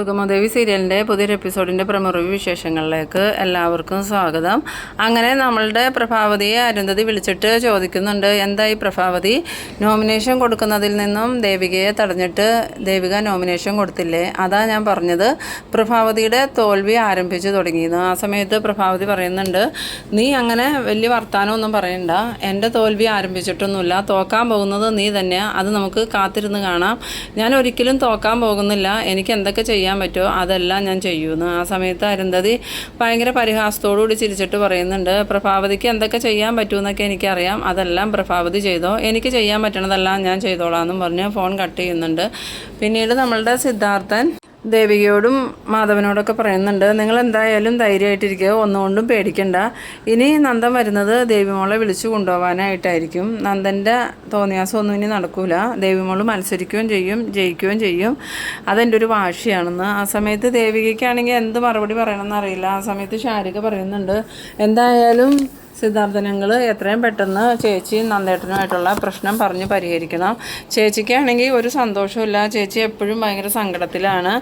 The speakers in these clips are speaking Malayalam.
സുഗമദേവി സീരിയലിന്റെ പുതിയൊരു എപ്പിസോഡിന്റെ പ്രമുഖ വിശേഷങ്ങളിലേക്ക് എല്ലാവർക്കും സ്വാഗതം. അങ്ങനെ നമ്മളുടെ പ്രഭാവതിയെ അരുന്ധതി വിളിച്ചിട്ട് ചോദിക്കുന്നുണ്ട് എന്തായി പ്രഭാവതി? നോമിനേഷൻ കൊടുക്കുന്നതിൽ നിന്നും ദേവികയെ തടഞ്ഞിട്ട് ദേവിക നോമിനേഷൻ കൊടുത്തില്ലേ? അതാ ഞാൻ പറഞ്ഞത്. പ്രഭാവതിയുടെ തോൽവി ആരംഭിച്ചു തുടങ്ങിയെന്ന് ആ സമയത്ത് പ്രഭാവതി പറയുന്നുണ്ട് നീ അങ്ങനെ വലിയ വർത്തമാനമൊന്നും പറയണ്ട. എന്റെ തോൽവി ആരംഭിച്ചിട്ടൊന്നുമില്ല. തോക്കാൻ പോകുന്നത് നീ തന്നെയാണ് അത് നമുക്ക് കാത്തിരുന്ന് കാണാം. ഞാൻ ഒരിക്കലും തോക്കാൻ പോകുന്നില്ല. എനിക്ക് എന്തൊക്കെ ചെയ്യാൻ പറ്റുമോ? അതെല്ലാം ഞാൻ ചെയ്യുമെന്ന് ആ സമയത്ത് അരുന്ധതി ഭയങ്കര പരിഹാസത്തോടുകൂടി ചിരിച്ചിട്ട് പറയുന്നുണ്ട് പ്രഭാവതിക്ക് എന്തൊക്കെ ചെയ്യാൻ പറ്റുമെന്നൊക്കെ എനിക്കറിയാം. അതെല്ലാം പ്രഭാവതി ചെയ്തോ? എനിക്ക് ചെയ്യാൻ പറ്റണതെല്ലാം ഞാൻ ചെയ്തോളാം എന്നും പറഞ്ഞ് ഫോൺ കട്ട് ചെയ്യുന്നുണ്ട്. പിന്നീട് നമ്മളുടെ സിദ്ധാർത്ഥൻ ദേവികയോടും മാധവനോടൊക്കെ പറയുന്നുണ്ട്. നിങ്ങൾ എന്തായാലും ധൈര്യമായിട്ടിരിക്കുക. ഒന്നുകൊണ്ടും പേടിക്കണ്ട. ഇനി നന്ദൻ വരുന്നത് ദേവിമോളെ വിളിച്ചു കൊണ്ടുപോകാനായിട്ടായിരിക്കും നന്ദന്റെ തോന്നിയാസമൊന്നും ഇനി നടക്കൂല. ദേവിമോൾ മത്സരിക്കുകയും ചെയ്യും ജയിക്കുകയും ചെയ്യും. അതെന്റെ ഒരു വാശിയാണെന്ന്. ആ സമയത്ത് ദേവികയ്ക്കാണെങ്കിൽ എന്ത് മറുപടി പറയണമെന്ന് അറിയില്ല. ആ സമയത്ത് ശാരിക പറയുന്നുണ്ട്. എന്തായാലും സിദ്ധാർത്ഥനങ്ങൾ എത്രയും പെട്ടെന്ന് ചേച്ചി നന്ദേട്ടനുമായിട്ടുള്ള പ്രശ്നം പറഞ്ഞ് പരിഹരിക്കണം. ചേച്ചിക്കാണെങ്കിൽ ഒരു സന്തോഷമില്ല ചേച്ചി എപ്പോഴും ഭയങ്കര സങ്കടത്തിലാണ്.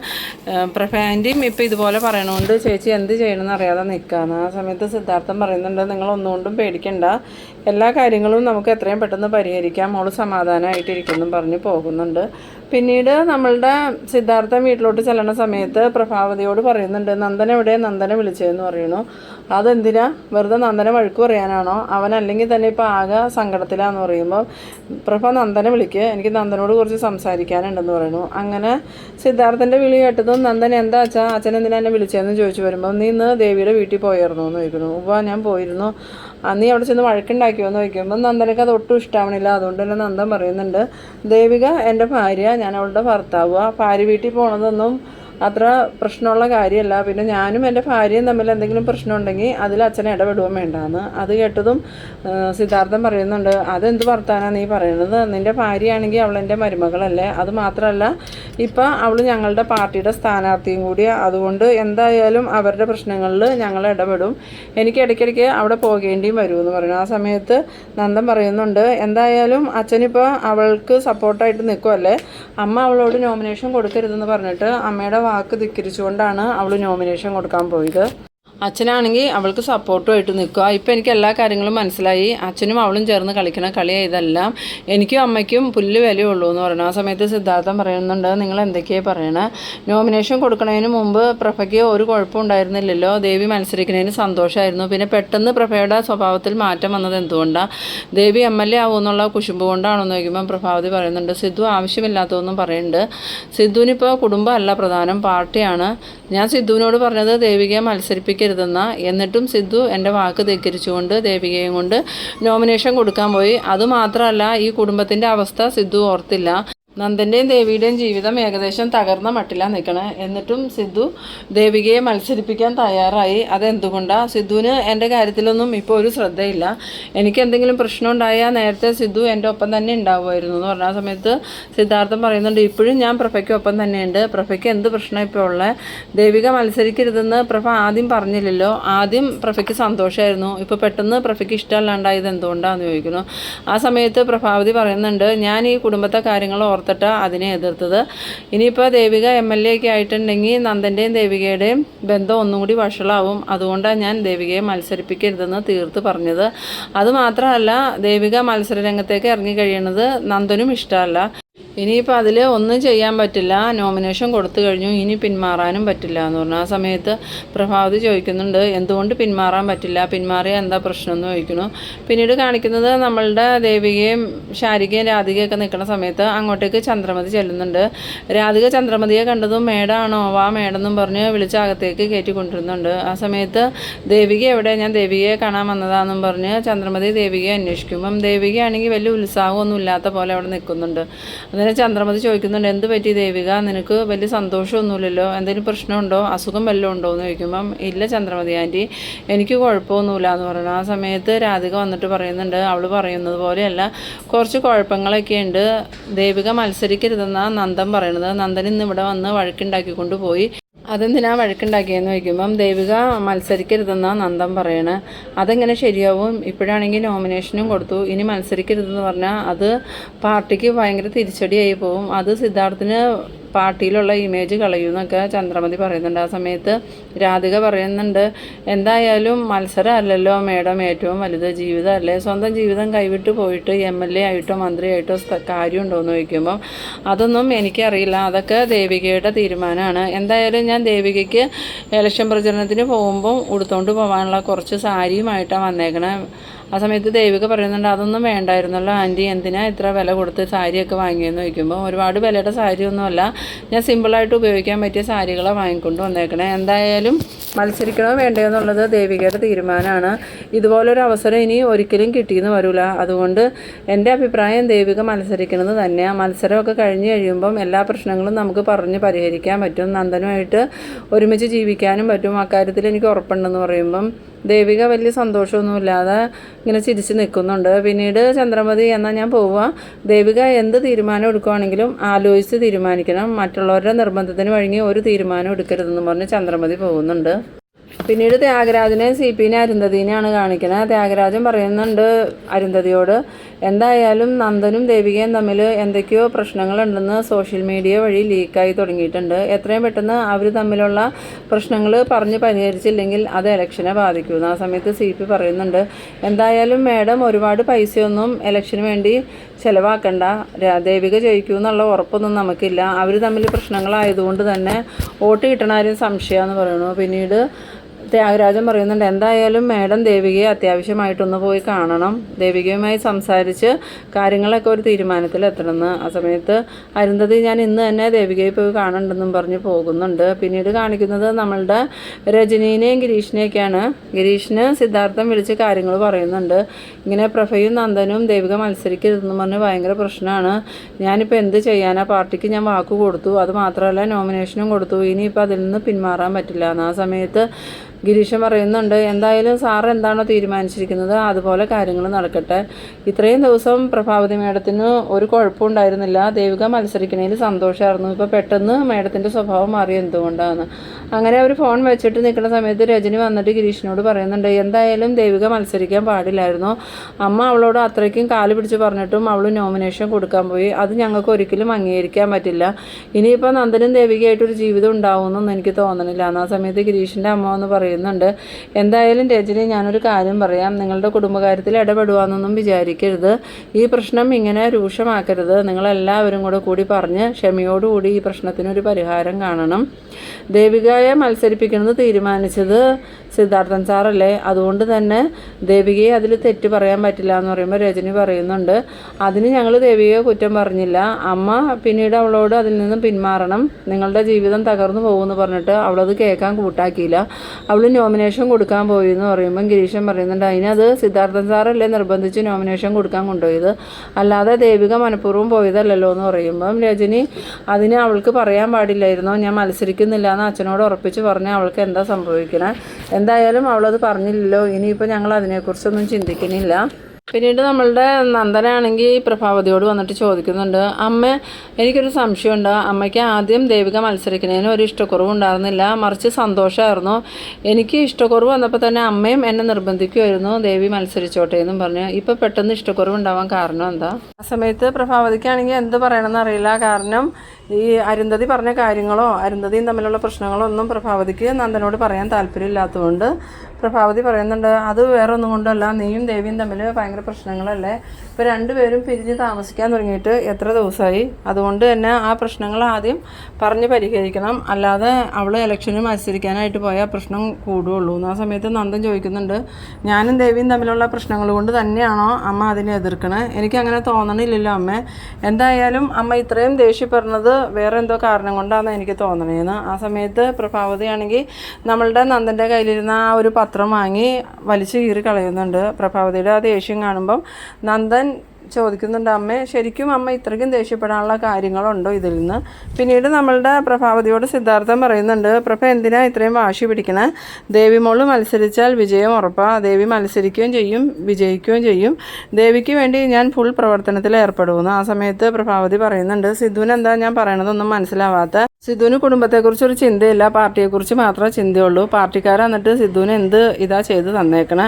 പ്രഫാന്റിയും ഇപ്പോൾ ഇതുപോലെ പറയണതുകൊണ്ട് ചേച്ചി എന്ത് ചെയ്യണമെന്ന് അറിയാതെ നിൽക്കുകയാണ് ആ സമയത്ത് സിദ്ധാർത്ഥൻ പറയുന്നുണ്ട് നിങ്ങൾ ഒന്നുകൊണ്ടും പേടിക്കണ്ട. എല്ലാ കാര്യങ്ങളും നമുക്ക് എത്രയും പെട്ടെന്ന് പരിഹരിക്കാം. മോൾ സമാധാനമായിട്ടിരിക്കുന്നു പറഞ്ഞു പോകുന്നുണ്ട്. പിന്നീട് നമ്മളുടെ സിദ്ധാർത്ഥൻ വീട്ടിലോട്ട് ചെല്ലണ സമയത്ത് പ്രഭാവതിയോട് പറയുന്നുണ്ട് നന്ദൻ എവിടെ? നന്ദനെ വിളിച്ചതെന്ന് പറയുന്നു. അതെന്തിനാ? വെറുതെ നന്ദനെ വഴുക്ക് പറയാനാണോ? അവൻ അല്ലെങ്കിൽ തന്നെ ഇപ്പോൾ ആകെ സങ്കടത്തിലാന്ന് പറയുമ്പോൾ പ്രഭ നന്ദനെ വിളിക്കുക എനിക്ക് നന്ദനോട് കുറച്ച് സംസാരിക്കാനുണ്ടെന്ന് പറയുന്നു. അങ്ങനെ സിദ്ധാർത്ഥന്റെ വിളി കേട്ടതും നന്ദൻ എന്താ അച്ഛാ? അച്ഛൻ എന്തിനാ എന്നെ വിളിച്ചതെന്ന് ചോദിച്ചു വരുമ്പോൾ നീ ഇന്ന് ദേവിയുടെ വീട്ടിൽ പോയിരുന്നു എന്ന് ചോദിക്കുന്നു. ഉവ്വ ഞാൻ പോയിരുന്നു. നീ അവിടെ ചെന്ന് വഴക്കുണ്ടാക്കിയോ എന്ന് ചോദിക്കുമ്പോൾ നന്ദനക്ക് അത് ഒട്ടും ഇഷ്ടമാവണില്ല അതുകൊണ്ട് തന്നെ നന്ദൻ പറയുന്നുണ്ട് ദേവിക എന്റെ ഭാര്യ ഞാൻ അവളുടെ ഭർത്താവ്. ഭാര്യ വീട്ടിൽ പോണതൊന്നും അത്ര പ്രശ്നമുള്ള കാര്യമല്ല. പിന്നെ ഞാനും എന്റെ ഭാര്യയും തമ്മിൽ എന്തെങ്കിലും പ്രശ്നം ഉണ്ടെങ്കിൽ അതിൽ അച്ഛനെ ഇടപെടുകയും വേണ്ടാന്ന്. അത് കേട്ടതും സിദ്ധാർത്ഥം സിദ്ധാർത്ഥൻ പറയുന്നുണ്ട് അതെന്ത് വർത്താനാണ് നീ പറയുന്നത് നിന്റെ ഭാര്യയാണെങ്കിൽ അവൾ എന്റെ മരുമകളല്ലേ? അത് മാത്രമല്ല ഇപ്പം അവൾ ഞങ്ങളുടെ പാർട്ടിയുടെ സ്ഥാനാർത്ഥിയും കൂടി അതുകൊണ്ട് എന്തായാലും അവരുടെ പ്രശ്നങ്ങളിൽ ഞങ്ങൾ ഇടപെടും. എനിക്ക് ഇടയ്ക്കിടയ്ക്ക് അവിടെ പോകേണ്ടിയും വരുമെന്ന് പറയുന്നു ആ സമയത്ത് നന്ദൻ പറയുന്നുണ്ട് എന്തായാലും അച്ഛനിപ്പോൾ അവൾക്ക് സപ്പോർട്ടായിട്ട് നിൽക്കുമല്ലേ അമ്മ അവളോട് നോമിനേഷൻ കൊടുക്കരുതെന്ന് പറഞ്ഞിട്ട് അമ്മയുടെ വാക്ക് ധിക്കരിച്ചുകൊണ്ടാണ് അവൾ നോമിനേഷൻ കൊടുക്കാൻ പോയത്. അച്ഛനാണെങ്കിൽ അവൾക്ക് സപ്പോർട്ടുമായിട്ട് നിൽക്കുക. ഇപ്പം എനിക്ക് എല്ലാ കാര്യങ്ങളും മനസ്സിലായി. അച്ഛനും അവളും ചേർന്ന് കളിക്കണ കളിയാണ് ഇതെല്ലാം. എനിക്കും അമ്മയ്ക്കും പുല്ല് വിലയുള്ളൂ എന്ന് പറയുന്നത് ആ സമയത്ത് സിദ്ധാർത്ഥം പറയുന്നുണ്ട് നിങ്ങൾ എന്തൊക്കെയാണ് പറയണേ? നോമിനേഷൻ കൊടുക്കുന്നതിന് മുമ്പ് പ്രഭയ്ക്ക് ഒരു കുഴപ്പം ഉണ്ടായിരുന്നില്ലല്ലോ. ദേവി മത്സരിക്കുന്നതിന് സന്തോഷമായിരുന്നു പിന്നെ പെട്ടെന്ന് പ്രഭയുടെ സ്വഭാവത്തിൽ മാറ്റം വന്നത് എന്തുകൊണ്ടാണ് ദേവി എം എൽ എ ആവുമെന്നുള്ള കുശുമ്പ് കൊണ്ടാണെന്ന് ചോദിക്കുമ്പോൾ പ്രഭാവതി പറയുന്നുണ്ട് സിദ്ധു ആവശ്യമില്ലാത്തതൊന്നും പറയുന്നുണ്ട് സിദ്ധുവിനിപ്പോൾ കുടുംബമല്ല പ്രധാനം പാർട്ടിയാണ്. ഞാൻ സിദ്ധുവിനോട് പറഞ്ഞത് ദേവികയെ മത്സരിപ്പിക്കരുതെന്ന എന്നിട്ടും സിദ്ധു എന്റെ വാക്ക് ധിക്കരിച്ചുകൊണ്ട് ദേവികയും കൊണ്ട് നോമിനേഷൻ കൊടുക്കാൻ പോയി. അതുമാത്രമല്ല ഈ കുടുംബത്തിന്റെ അവസ്ഥ സിദ്ധു ഓർത്തില്ല. നന്ദന്റെയും ദേവിയുടെയും ജീവിതം ഏകദേശം തകർന്ന മട്ടിലാണ് നിൽക്കണേ എന്നിട്ടും സിദ്ധു ദേവികയെ മത്സരിപ്പിക്കാൻ തയ്യാറായി. അതെന്തുകൊണ്ടാണ് സിദ്ധുവിന് എന്റെ കാര്യത്തിലൊന്നും ഇപ്പോൾ ഒരു ശ്രദ്ധയില്ല. എനിക്ക് എന്തെങ്കിലും പ്രശ്നം ഉണ്ടായാൽ നേരത്തെ സിദ്ധു എന്റെ ഒപ്പം തന്നെ ഉണ്ടാവുമായിരുന്നു എന്ന് പറഞ്ഞ സമയത്ത് സിദ്ധാർത്ഥം പറയുന്നുണ്ട് ഇപ്പോഴും ഞാൻ പ്രഭയ്ക്ക് ഒപ്പം തന്നെയുണ്ട്. പ്രഭയ്ക്ക് എന്ത് പ്രശ്നം ഇപ്പോൾ ഉള്ളത് ദേവിക മത്സരിക്കരുതെന്ന് പ്രഭ ആദ്യം പറഞ്ഞില്ലല്ലോ. ആദ്യം പ്രഭയ്ക്ക് സന്തോഷമായിരുന്നു ഇപ്പോൾ പെട്ടെന്ന് പ്രഭയ്ക്ക് ഇഷ്ടമല്ലാണ്ടായത് എന്തുകൊണ്ടാണെന്ന് ചോദിക്കുന്നു. ആ സമയത്ത് പ്രഭാവതി പറയുന്നുണ്ട് ഞാൻ ഈ കുടുംബത്തെ കാര്യങ്ങൾ ഓർത്തിട്ട് അതിനെ എതിർത്തത്. ഇനിയിപ്പോൾ ദേവിക എം എൽ എ ഒക്കെ ആയിട്ടുണ്ടെങ്കിൽ നന്ദന്റെയും ദേവികയുടെയും ബന്ധം ഒന്നും കൂടി വഷളാവും. അതുകൊണ്ടാണ് ഞാൻ ദേവികയെ മത്സരിപ്പിക്കരുതെന്ന് തീർത്ത് പറഞ്ഞത്. അതുമാത്രമല്ല ദേവിക മത്സര രംഗത്തേക്ക് കഴിയണത് നന്ദനും ഇഷ്ടമല്ല. ഇനിയിപ്പോൾ അതിൽ ഒന്നും ചെയ്യാൻ പറ്റില്ല. നോമിനേഷൻ കൊടുത്തു കഴിഞ്ഞു. ഇനി പിന്മാറാനും പറ്റില്ല എന്ന് പറഞ്ഞു. ആ സമയത്ത് പ്രഭാവതി ചോദിക്കുന്നുണ്ട് എന്തുകൊണ്ട് പിന്മാറാൻ പറ്റില്ല? പിന്മാറിയ എന്താ പ്രശ്നം? എന്ന് ചോദിക്കുന്നു. പിന്നീട് കാണിക്കുന്നത് നമ്മളുടെ ദേവികയും ശാരികയും രാധികയൊക്കെ നിൽക്കുന്ന സമയത്ത് അങ്ങോട്ടേക്ക് ചന്ദ്രമതി ചെല്ലുന്നുണ്ട്. രാധിക ചന്ദ്രമതിയെ കണ്ടതും മേടാണോ വാ മേടെന്നും പറഞ്ഞ് വിളിച്ച് അകത്തേക്ക് കയറ്റി കൊണ്ടിരുന്നുണ്ട് ആ സമയത്ത് ദേവിക എവിടെ? ഞാൻ ദേവികയെ കാണാൻ വന്നതാണെന്നും പറഞ്ഞ് ചന്ദ്രമതി ദേവികയെ അന്വേഷിക്കുമ്പം ദേവികയാണെങ്കിൽ വലിയ ഉത്സാഹമൊന്നും ഇല്ലാത്ത പോലെ അവിടെ നിൽക്കുന്നുണ്ട്. അന്നേരം ചന്ദ്രമതി ചോദിക്കുന്നുണ്ട് എന്ത് പറ്റി ദേവിക? നിനക്ക് വലിയ സന്തോഷമൊന്നുമില്ലല്ലോ? എന്തെങ്കിലും പ്രശ്നമുണ്ടോ? അസുഖം വല്ലതും ഉണ്ടോ? എന്ന് ചോദിക്കുമ്പം ഇല്ല ചന്ദ്രമതി ആന്റി എനിക്ക് കുഴപ്പമൊന്നുമില്ല എന്ന് പറഞ്ഞു ആ സമയത്ത് രാധിക വന്നിട്ട് പറയുന്നുണ്ട് അവൾ പറയുന്നത് പോലെയല്ല. കുറച്ച് കുഴപ്പങ്ങളൊക്കെ ഉണ്ട്. ദേവിക മത്സരിക്കരുതെന്നാണ് നന്ദൻ പറയണത് നന്ദൻ ഇന്ന് ഇവിടെ വന്ന് വഴക്കുണ്ടാക്കിക്കൊണ്ട് പോയി. അതെന്തിനാ വഴക്കുണ്ടാക്കിയെന്ന് ചോദിക്കുമ്പം ദേവിക മത്സരിക്കരുതെന്നാണ് നന്ദൻ പറയണേ. അതെങ്ങനെ ശരിയാവും? ഇപ്പോഴാണെങ്കിൽ നോമിനേഷനും കൊടുത്തു. ഇനി മത്സരിക്കരുതെന്ന് പറഞ്ഞാൽ അത് പാർട്ടിക്ക് ഭയങ്കര തിരിച്ചടിയായി പോവും അത് സിദ്ധാർത്ഥിന് പാർട്ടിയിലുള്ള ഇമേജ് കളയുമെന്നൊക്കെ ചന്ദ്രമതി പറയുന്നുണ്ട്. ആ സമയത്ത് രാധിക പറയുന്നുണ്ട് എന്തായാലും മത്സരം അല്ലല്ലോ മേഡം ഏറ്റവും വലുത് ജീവിതമല്ലേ? സ്വന്തം ജീവിതം കൈവിട്ട് പോയിട്ട് എം എൽ എ ആയിട്ടോ മന്ത്രിയായിട്ടോ കാര്യം എന്ന് ചോദിക്കുമ്പോൾ അതൊന്നും എനിക്കറിയില്ല. അതൊക്കെ ദേവികയുടെ തീരുമാനമാണ്. എന്തായാലും ഞാൻ ദേവികയ്ക്ക് ഇലക്ഷൻ പ്രചരണത്തിന് പോകുമ്പോൾ ഉടുത്തോണ്ട് പോകാനുള്ള കുറച്ച് സാരിയുമായിട്ടാണ് വന്നേക്കണേ. ആ സമയത്ത് ദേവിക പറയുന്നുണ്ട് അതൊന്നും വേണ്ടായിരുന്നല്ലോ ആന്റി എന്തിനാ ഇത്ര വില കൊടുത്ത് സാരിയൊക്കെ വാങ്ങിയെന്ന് ചോദിക്കുമ്പോൾ ഒരുപാട് വിലയുടെ സാരിയൊന്നുമല്ല. ഞാൻ സിമ്പിളായിട്ട് ഉപയോഗിക്കാൻ പറ്റിയ സാരികളെ വാങ്ങിക്കൊണ്ട് വന്നേക്കണേ. എന്തായാലും മത്സരിക്കണോ വേണ്ടയോ എന്നുള്ളത് ദേവികയുടെ തീരുമാനമാണ്. ഇതുപോലൊരു അവസരം ഇനി ഒരിക്കലും കിട്ടിയെന്ന് വരില്ല അതുകൊണ്ട് എന്റെ അഭിപ്രായം ദേവിക മത്സരിക്കുന്നത് തന്നെയാണ് മത്സരമൊക്കെ കഴിഞ്ഞ് കഴിയുമ്പം എല്ലാ പ്രശ്നങ്ങളും നമുക്ക് പറഞ്ഞ് പരിഹരിക്കാൻ പറ്റും. നന്ദനുമായിട്ട് ഒരുമിച്ച് ജീവിക്കാനും പറ്റും. അക്കാര്യത്തിൽ എനിക്ക് ഉറപ്പുണ്ടെന്ന് പറയുമ്പം ദേവിക വലിയ സന്തോഷമൊന്നുമില്ലാതെ ഇങ്ങനെ ചിരിച്ച് നിൽക്കുന്നുണ്ട്. പിന്നീട് ചന്ദ്രമതി എന്നാൽ ഞാൻ പോവുക ദേവിക എന്ത് തീരുമാനം എടുക്കുവാണെങ്കിലും ആലോചിച്ച് തീരുമാനിക്കണം. മറ്റുള്ളവരുടെ നിർബന്ധത്തിന് വഴങ്ങി ഒരു തീരുമാനം എടുക്കരുതെന്ന് പറഞ്ഞ് ചന്ദ്രമതി പോകുന്നുണ്ട്. പിന്നീട് ത്യാഗരാജനെ സി പിനെ അരുന്ധതിനെയാണ് കാണിക്കുന്നത് ത്യാഗരാജൻ പറയുന്നുണ്ട് അരുന്ധതിയോട് എന്തായാലും നന്ദനും ദേവികയും തമ്മിൽ എന്തൊക്കെയോ പ്രശ്നങ്ങളുണ്ടെന്ന് സോഷ്യൽ മീഡിയ വഴി ലീക്കായി തുടങ്ങിയിട്ടുണ്ട്. എത്രയും പെട്ടെന്ന് അവർ തമ്മിലുള്ള പ്രശ്നങ്ങൾ പറഞ്ഞ് പരിഹരിച്ചില്ലെങ്കിൽ അത് ഇലക്ഷനെ ബാധിക്കുമെന്ന് ആ സമയത്ത് സി പി പറയുന്നുണ്ട് എന്തായാലും മാഡം ഒരുപാട് പൈസയൊന്നും ഇലക്ഷന് വേണ്ടി ചിലവാക്കണ്ട. ദേവിക ജയിക്കൂ എന്നുള്ള ഉറപ്പൊന്നും നമുക്കില്ല. അവർ തമ്മിൽ പ്രശ്നങ്ങളായതുകൊണ്ട് തന്നെ വോട്ട് കിട്ടണ ആരും സംശയമാണെന്ന് പറയുന്നു. പിന്നീട് ത്യാഗരാജൻ പറയുന്നുണ്ട് എന്തായാലും മേഡം ദേവികയെ അത്യാവശ്യമായിട്ടൊന്ന് പോയി കാണണം. ദേവികയുമായി സംസാരിച്ച് കാര്യങ്ങളൊക്കെ ഒരു തീരുമാനത്തിൽ എത്തണമെന്ന് ആ സമയത്ത് അരുന്ധതി ഞാൻ ഇന്ന് തന്നെ ദേവികയെ പോയി കാണണ്ടെന്നും പറഞ്ഞ് പോകുന്നുണ്ട്. പിന്നീട് കാണിക്കുന്നത് നമ്മളുടെ രജനീനെയും ഗിരീഷിനെയൊക്കെയാണ്. ഗിരീഷിന് സിദ്ധാർത്ഥം വിളിച്ച് കാര്യങ്ങൾ പറയുന്നുണ്ട്. ഇങ്ങനെ പ്രഭയും നന്ദനും ദേവിക മത്സരിക്കരുതെന്ന് പറഞ്ഞ് ഭയങ്കര പ്രശ്നമാണ്. ഞാനിപ്പോൾ എന്ത് ചെയ്യാനാ? പാർട്ടിക്ക് ഞാൻ വാക്ക് കൊടുത്തു. അത് മാത്രമല്ല നോമിനേഷനും കൊടുത്തു. ഇനിയിപ്പോൾ അതിൽ നിന്ന് പിന്മാറാൻ പറ്റില്ല. എന്ന് ആ സമയത്ത് ഗിരീഷൻ പറയുന്നുണ്ട് എന്തായാലും സാറ് എന്താണോ തീരുമാനിച്ചിരിക്കുന്നത് അതുപോലെ കാര്യങ്ങൾ നടക്കട്ടെ. ഇത്രയും ദിവസം പ്രഭാവതി മേഡത്തിന് ഒരു കുഴപ്പമുണ്ടായിരുന്നില്ല. ദേവിക മത്സരിക്കണതിൽ സന്തോഷമായിരുന്നു ഇപ്പോൾ പെട്ടെന്ന് മേഡത്തിന്റെ സ്വഭാവം മാറി എന്തുകൊണ്ടാണ്? അങ്ങനെ അവർ ഫോൺ വെച്ചിട്ട് നിൽക്കുന്ന സമയത്ത് രജനി വന്നിട്ട് ഗിരീഷിനോട് പറയുന്നുണ്ട് എന്തായാലും ദേവിക മത്സരിക്കാൻ പാടില്ലായിരുന്നു. അമ്മ അവളോട് അത്രയ്ക്കും കാൽ പിടിച്ച് പറഞ്ഞിട്ടും അവൾ നോമിനേഷൻ കൊടുക്കാൻ പോയി. അത് ഞങ്ങൾക്ക് ഒരിക്കലും അംഗീകരിക്കാൻ പറ്റില്ല. ഇനിയിപ്പോൾ നന്ദനും ദേവികയായിട്ടൊരു ജീവിതം ഉണ്ടാവുമെന്നൊന്നും എനിക്ക് തോന്നണില്ല. ആ സമയത്ത് ഗിരീഷിന്റെ അമ്മ എന്ന് പറയുന്നുണ്ട്. എന്തായാലും രജനി ഞാനൊരു കാര്യം പറയാം. നിങ്ങളുടെ കുടുംബകാര്യത്തിൽ ഇടപെടുവാന്നൊന്നും വിചാരിക്കരുത്. ഈ പ്രശ്നം ഇങ്ങനെ രൂക്ഷമാക്കരുത്. നിങ്ങളെല്ലാവരും കൂടെ കൂടി പറഞ്ഞ് ക്ഷമയോടുകൂടി ഈ പ്രശ്നത്തിനൊരു പരിഹാരം കാണണം. ദേവികയെ മത്സരിപ്പിക്കുന്നത് തീരുമാനിച്ചത് സിദ്ധാർത്ഥൻ സാറല്ലേ. അതുകൊണ്ട് തന്നെ ദേവികയെ അതിൽ തെറ്റ് പറയാൻ പറ്റില്ല എന്ന് പറയുമ്പോൾ രജനി പറയുന്നുണ്ട്. അതിന് ഞങ്ങൾ ദേവികയെ കുറ്റം പറഞ്ഞില്ല. അമ്മ പിന്നീട് അവളോട് അതിൽ നിന്നും പിന്മാറണം. നിങ്ങളുടെ ജീവിതം തകർന്നു പോകുമെന്ന് പറഞ്ഞിട്ട് അവളത് കേൾക്കാൻ കൂട്ടാക്കിയില്ല. അവൾ നോമിനേഷൻ കൊടുക്കാൻ പോയി എന്ന് പറയുമ്പം ഗിരീഷൻ പറയുന്നുണ്ട്. അതിനത് സിദ്ധാർത്ഥൻ സാറല്ലേ നിർബന്ധിച്ച് നോമിനേഷൻ കൊടുക്കാൻ കൊണ്ടുപോയത്. അല്ലാതെ ദേവിക മനഃപൂർവം പോയതല്ലല്ലോ എന്ന് പറയുമ്പം രജനി അതിന് അവൾക്ക് പറയാൻ പാടില്ലായിരുന്നു? ഞാൻ മത്സരിക്കുന്നില്ല എന്ന് അച്ഛനോട് ഉറപ്പിച്ച് പറഞ്ഞാൽ അവൾക്ക് എന്താ സംഭവിക്കണേ? എന്തായാലും അവളത് പറഞ്ഞില്ലല്ലോ. ഇനിയിപ്പോൾ ഞങ്ങൾ അതിനെക്കുറിച്ചൊന്നും ചിന്തിക്കുന്നില്ല. പിന്നീട് നമ്മളുടെ നന്ദനാണെങ്കിൽ പ്രഭാവതിയോട് വന്നിട്ട് ചോദിക്കുന്നുണ്ട് അമ്മ എനിക്കൊരു സംശയമുണ്ട്. അമ്മയ്ക്ക് ആദ്യം ദേവിക മത്സരിക്കുന്നതിന് ഒരു ഇഷ്ടക്കുറവ് ഉണ്ടായിരുന്നില്ല. മറിച്ച് സന്തോഷമായിരുന്നു. എനിക്ക് ഇഷ്ടക്കുറവ് വന്നപ്പോൾ തന്നെ അമ്മയും എന്നെ നിർബന്ധിക്കുമായിരുന്നു. ദേവി മത്സരിച്ചോട്ടെ എന്നും പറഞ്ഞു. ഇപ്പോൾ പെട്ടെന്ന് ഇഷ്ടക്കുറവ് ഉണ്ടാവാൻ കാരണം എന്താ? ആ സമയത്ത് പ്രഭാവതിക്കാണെങ്കിൽ എന്ത് പറയണമെന്ന് അറിയില്ല. കാരണം ഈ അരുന്ധതി പറഞ്ഞ കാര്യങ്ങളോ അരുന്ധതിയും തമ്മിലുള്ള പ്രശ്നങ്ങളോ ഒന്നും പ്രഭാവതിക്ക് നന്ദനോട് പറയാൻ താല്പര്യമില്ലാത്തതുകൊണ്ട് പ്രഭാവതി പറയുന്നുണ്ട് അത് വേറെ ഒന്നും കൊണ്ടല്ല നീയും ദേവിയും തമ്മിൽ ഭയങ്കര പ്രശ്നങ്ങളല്ലേ? ഇപ്പോൾ രണ്ടുപേരും പിരിഞ്ഞ് താമസിക്കാൻ തുടങ്ങിയിട്ട് എത്ര ദിവസമായി? അതുകൊണ്ട് തന്നെ ആ പ്രശ്നങ്ങൾ ആദ്യം പറഞ്ഞ് പരിഹരിക്കണം. അല്ലാതെ അവൾ ഇലക്ഷന് മത്സരിക്കാനായിട്ട് പോയാൽ പ്രശ്നം കൂടുകയുള്ളൂ ആ സമയത്ത് നന്ദൻ ചോദിക്കുന്നുണ്ട് ഞാനും ദേവിയും തമ്മിലുള്ള പ്രശ്നങ്ങൾ കൊണ്ട് തന്നെയാണോ അമ്മ അതിനെ എതിർക്കണേ? എനിക്ക് അങ്ങനെ തോന്നണില്ലല്ലോ അമ്മ. എന്തായാലും അമ്മ ഇത്രയും ദേഷ്യപ്പെടുന്നത് വേറെ എന്തോ കാരണം കൊണ്ടാണ് എനിക്ക് തോന്നണേന്ന്. ആ സമയത്ത് പ്രഭാവതിയാണെങ്കിൽ നമ്മളുടെ നന്ദന്റെ കയ്യിലിരുന്ന ആ ഒരു പത്രം വാങ്ങി വലിച്ചു കീറി കളയുന്നുണ്ട് പ്രഭാവതിയുടെ ആ ദേഷ്യം കാണുമ്പം നന്ദൻ ചോദിക്കുന്നുണ്ട് അമ്മ ശരിക്കും അമ്മ ഇത്രയ്ക്കും ദേഷ്യപ്പെടാനുള്ള കാര്യങ്ങളുണ്ടോ ഇതിൽ നിന്ന്? പിന്നീട് നമ്മളുടെ പ്രഭാവതിയോട് സിദ്ധാർത്ഥം പറയുന്നുണ്ട് പ്രഭ എന്തിനാ ഇത്രയും വാശി പിടിക്കണേ? ദേവിമോൾ മത്സരിച്ചാൽ വിജയം ഉറപ്പാ. ദേവി മത്സരിക്കുകയും ചെയ്യും വിജയിക്കുകയും ചെയ്യും. ദേവിക്ക് വേണ്ടി ഞാൻ ഫുൾ പ്രവർത്തനത്തിൽ ഏർപ്പെടുമെന്ന് ആ സമയത്ത് പ്രഭാവതി പറയുന്നുണ്ട് സിദ്ധുവിന് എന്താ ഞാൻ പറയണതൊന്നും മനസ്സിലാവാത്ത? സിദ്ധുവിന് കുടുംബത്തെക്കുറിച്ച് ഒരു ചിന്തയില്ല പാർട്ടിയെക്കുറിച്ച് മാത്രമേ ചിന്തയുള്ളൂ. പാർട്ടിക്കാർ എന്നിട്ട് സിദ്ധുവിന് എന്ത് ഇതാ ചെയ്ത് തന്നേക്കണേ?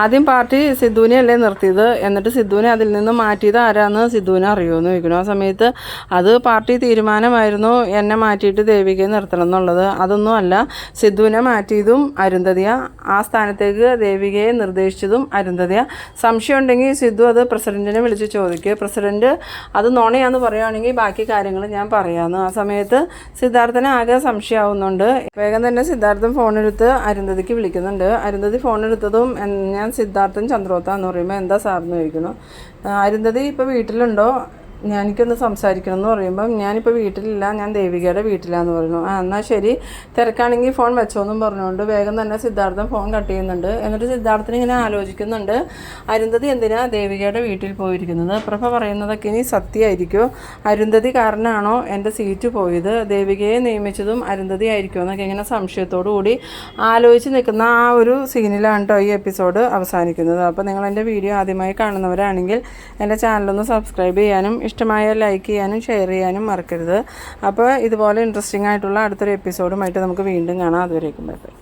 ആദ്യം പാർട്ടി സിദ്ധുവിനെ അല്ലേ നിർത്തിയത്? എന്നിട്ട് സിദ്ധുവിനെ അതിൽ നിന്ന് മാറ്റിയത് ആരാന്ന് സിദ്ധുവിനെ അറിയുമെന്ന് ചോദിക്കുന്നു. ആ സമയത്ത് അത് പാർട്ടി തീരുമാനമായിരുന്നു. എന്നെ മാറ്റിയിട്ട് ദേവികയെ നിർത്തണം എന്നുള്ളത് അതൊന്നും അല്ല. സിദ്ധുവിനെ മാറ്റിയതും അരുന്ധതിയ. ആ സ്ഥാനത്തേക്ക് ദേവികയെ നിർദ്ദേശിച്ചതും അരുന്ധതിയ. സംശയം ഉണ്ടെങ്കിൽ സിദ്ധു അത് പ്രസിഡന്റിനെ വിളിച്ച് ചോദിക്കുക പ്രസിഡന്റ് അത് നുണയാന്ന് പറയുകയാണെങ്കിൽ ബാക്കി കാര്യങ്ങൾ ഞാൻ പറയാമെന്ന് ആ സമയത്ത് സിദ്ധാർത്ഥന് ആകെ സംശയമാവുന്നുണ്ട് വേഗം തന്നെ സിദ്ധാർത്ഥൻ ഫോണെടുത്ത് അരുന്ധതിക്ക് വിളിക്കുന്നുണ്ട്. അരുന്ധതി ഫോണെടുത്തതും ഞാൻ സിദ്ധാർത്ഥൻ ചന്ദ്രോത്ത എന്ന് പറയുമ്പോൾ എന്താ സാറിന് ചോദിക്കുന്നു? "ആ, അരുന്ധതി ഇപ്പോൾ വീട്ടിലുണ്ടോ? ഞാൻ എനിക്കൊന്ന് സംസാരിക്കണം എന്ന് പറയുമ്പം ഞാനിപ്പോൾ വീട്ടിലില്ല ഞാൻ ദേവികയുടെ വീട്ടിലാന്ന് പറയുന്നു. ആ എന്നാൽ ശരി. തിരക്കാണെങ്കിൽ ഫോൺ വെച്ചോന്നും പറഞ്ഞുകൊണ്ട് വേഗം തന്നെ സിദ്ധാർത്ഥൻ ഫോൺ കട്ട് ചെയ്യുന്നുണ്ട്. എന്നിട്ട് സിദ്ധാർത്ഥൻ ഇങ്ങനെ ആലോചിക്കുന്നുണ്ട്. അരുന്ധതി എന്തിനാ ദേവികയുടെ വീട്ടിൽ പോയിരിക്കുന്നത്? പ്രഭ പറയുന്നതൊക്കെ ഇനി സത്യമായിരിക്കുമോ അരുന്ധതി കാരണമാണോ എന്റെ സീറ്റ് പോയത്? ദേവികയെ നിയമിച്ചതും അരുന്ധതി ആയിരിക്കുമോ എന്നൊക്കെ ഇങ്ങനെ സംശയത്തോടു കൂടി ആലോചിച്ച് നിൽക്കുന്ന ആ ഒരു സീനിലാണ് കേട്ടോ ഈ എപ്പിസോഡ് അവസാനിക്കുന്നത്. അപ്പോൾ നിങ്ങൾ എന്റെ വീഡിയോ ആദ്യമായി കാണുന്നവരാണെങ്കിൽ എന്റെ ചാനലൊന്ന് സബ്സ്ക്രൈബ് ചെയ്യാനും ഇഷ്ടമായ ലൈക്ക് ചെയ്യാനും ഷെയർ ചെയ്യാനും മറക്കരുത്. അപ്പോൾ ഇതുപോലെ ഇൻട്രസ്റ്റിംഗ് ആയിട്ടുള്ള അടുത്തൊരു എപ്പിസോഡുമായിട്ട് നമുക്ക് വീണ്ടും കാണാം. അതുവരേക്കും ബൈ ബൈ